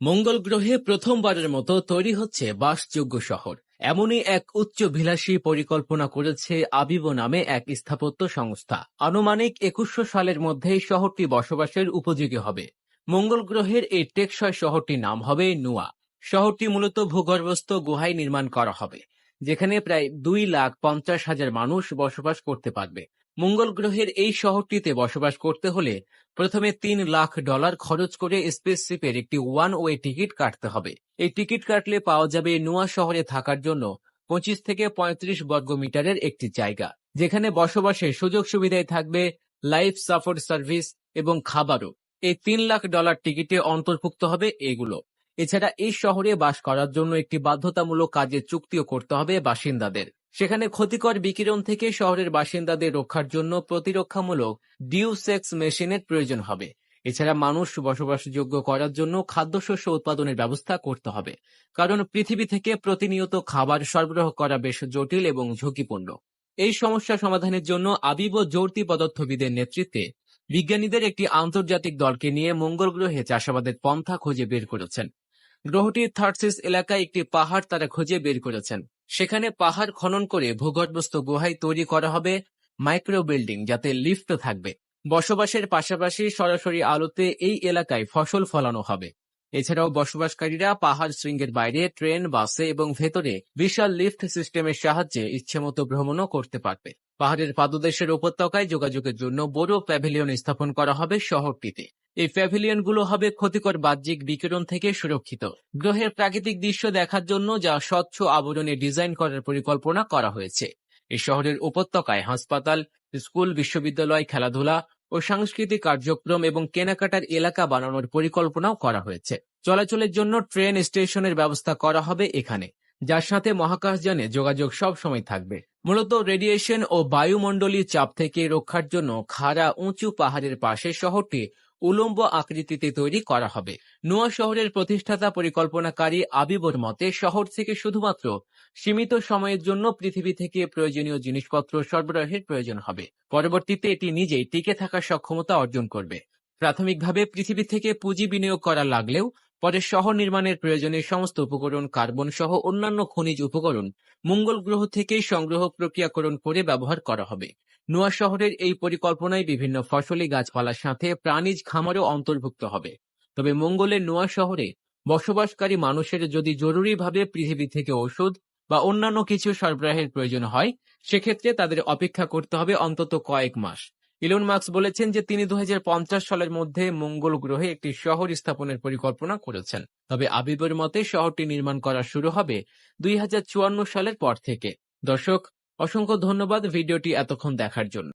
মঙ্গল গ্রহে প্রথমবারের মতো তৈরি হচ্ছে বাসযোগ্য শহর। এমনই এক উচ্চভিলাষী পরিকল্পনা করেছে আবিব নামে এক স্থাপত্য সংস্থা। আনুমানিক একুশশো সালের মধ্যেই শহরটি বসবাসের উপযোগী হবে। মঙ্গল গ্রহের এই টেকসই শহরটির নাম হবে নুয়া। শহরটি মূলত ভূগর্ভস্থ গুহায় নির্মাণ করা হবে, যেখানে প্রায় দুই লাখ পঞ্চাশ হাজার মানুষ বসবাস করতে পারবে। মঙ্গল গ্রহের এই শহরটিতে বসবাস করতে হলে প্রথমে তিন লাখ ডলার খরচ করে স্পেসশিপের একটি ওয়ান ওয়ে টিকিট কাটতে হবে। এই টিকিট কাটলে পাওয়া যাবে নোয়া শহরে থাকার জন্য পঁচিশ থেকে পঁয়ত্রিশ বর্গ মিটারের একটি জায়গা, যেখানে বসবাসের সুযোগ সুবিধায় থাকবে লাইফ সাপোর্ট সার্ভিস এবং খাবারও। এই তিন লাখ ডলার টিকিটে অন্তর্ভুক্ত হবে এগুলো। এছাড়া এই শহরে বাস করার জন্য একটি বাধ্যতামূলক কাজের চুক্তিও করতে হবে বাসিন্দাদের। সেখানে ক্ষতিকর বিকিরণ থেকে শহরের বাসিন্দাদের রক্ষার জন্য প্রতিরক্ষামূলক ডিউসেক্স মেশিনের প্রয়োজন হবে। এছাড়া মানুষ বসবাসযোগ্য করার জন্য খাদ্যশস্য উৎপাদনের ব্যবস্থা করতে হবে। কারণ পৃথিবী থেকে প্রতিনিয়ত খাবার সরবরাহ করা বেশ জটিল এবং ঝুঁকিপূর্ণ। এই সমস্যা সমাধানের জন্য আবিব ও জর্তি পদার্থবিদের নেতৃত্বে বিজ্ঞানীদের একটি আন্তর্জাতিক দলকে নিয়ে মঙ্গল গ্রহে চাষাবাদের পন্থা খুঁজে বের করেছেন। গ্রহটির থার্সিস এলাকায় একটি পাহাড় তারা খুঁজে বের করেছেন। সেখানে পাহাড় খনন করে ভূগর্ভস্থ গুহায় তৈরি করা হবে মাইক্রো বিল্ডিং যাতে লিফট থাকবে। বসবাসের পাশাপাশি সরাসরি আলোতে এই এলাকায় ফসল ফলানো হবে। এছাড়াও বসবাসকারীরা পাহাড় শৃঙ্গের বাইরে ট্রেন, বাসে এবং ভেতরে বিশাল লিফট সিস্টেমের সাহায্যে ইচ্ছেমতো ভ্রমণও করতে পারবে। পাহাড়ের পাদদেশের উপত্যকায় যোগাযোগের জন্য বড় প্যাভিলিয়ন স্থাপন করা হবে শহরটিতে। এই প্যাভিলিয়নগুলো হবে ক্ষতিকর বাহ্যিক বিকিরণ থেকে সুরক্ষিত। গ্রহের প্রাকৃতিক দৃশ্য দেখার জন্য যা স্বচ্ছ আবরণে ডিজাইন করার পরিকল্পনা করা হয়েছে। এই শহরের উপত্যকায় হাসপাতাল, স্কুল, বিশ্ববিদ্যালয়, খেলাধুলা ও সাংস্কৃতিক কার্যক্রম এবং কেনাকাটার এলাকা বানানোর পরিকল্পনাও করা হয়েছে। চলাচলের জন্য ট্রেন স্টেশনের ব্যবস্থা করা হবে এখানে, যার সাথে মহাকাশযানে যোগাযোগ সব সময় থাকবে। মূলত রেডিয়েশন ও বায়ুমণ্ডলীয় চাপ থেকে রক্ষার জন্য খাড়া উঁচু পাহাড়ের পাশে শহরটি উলম্ব আকৃতিতে তৈরি করা হবে। নোয়া শহরের প্রতিষ্ঠাতা পরিকল্পনাকারী আবিবর মতে, শহর থেকে শুধুমাত্র সীমিত সময়ের জন্য পৃথিবী থেকে প্রয়োজনীয় জিনিসপত্র সরবরাহের প্রয়োজন হবে। পরবর্তীতে এটি নিজেই টিকে থাকার সক্ষমতা অর্জন করবে। প্রাথমিকভাবে পৃথিবী থেকে পুঁজি বিনিয়োগ করা লাগলেও পরে শহর নির্মাণের প্রয়োজনে সমস্ত উপকরণ, কার্বন সহ অন্যান্য খনিজ উপকরণ মঙ্গল গ্রহ থেকেই সংগ্রহ প্রক্রিয়াকরণ করে ব্যবহার করা হবে। নোয়া শহরের এই পরিকল্পনায় বিভিন্ন ফসলি গাছপালার সাথে প্রাণীজ খামারও অন্তর্ভুক্ত হবে। তবে মঙ্গলের নোয়া শহরে বসবাসকারী মানুষের যদি জরুরিভাবে পৃথিবী থেকে ওষুধ বা অন্যান্য কিছু সরবরাহের প্রয়োজন হয়, সেক্ষেত্রে তাদের অপেক্ষা করতে হবে অন্তত কয়েক মাস। ইলন মার্কস বলেছেন যে তিনি দুই হাজার পঞ্চাশ সালের মধ্যে মঙ্গল গ্রহে একটি শহর স্থাপনের পরিকল্পনা করেছেন। তবে আবিবের মতে শহরটি নির্মাণ করা শুরু হবে দুই হাজার চুয়ান্ন সালের পর থেকে। দর্শক, অসংখ্য ধন্যবাদ ভিডিওটি এতক্ষণ দেখার জন্য।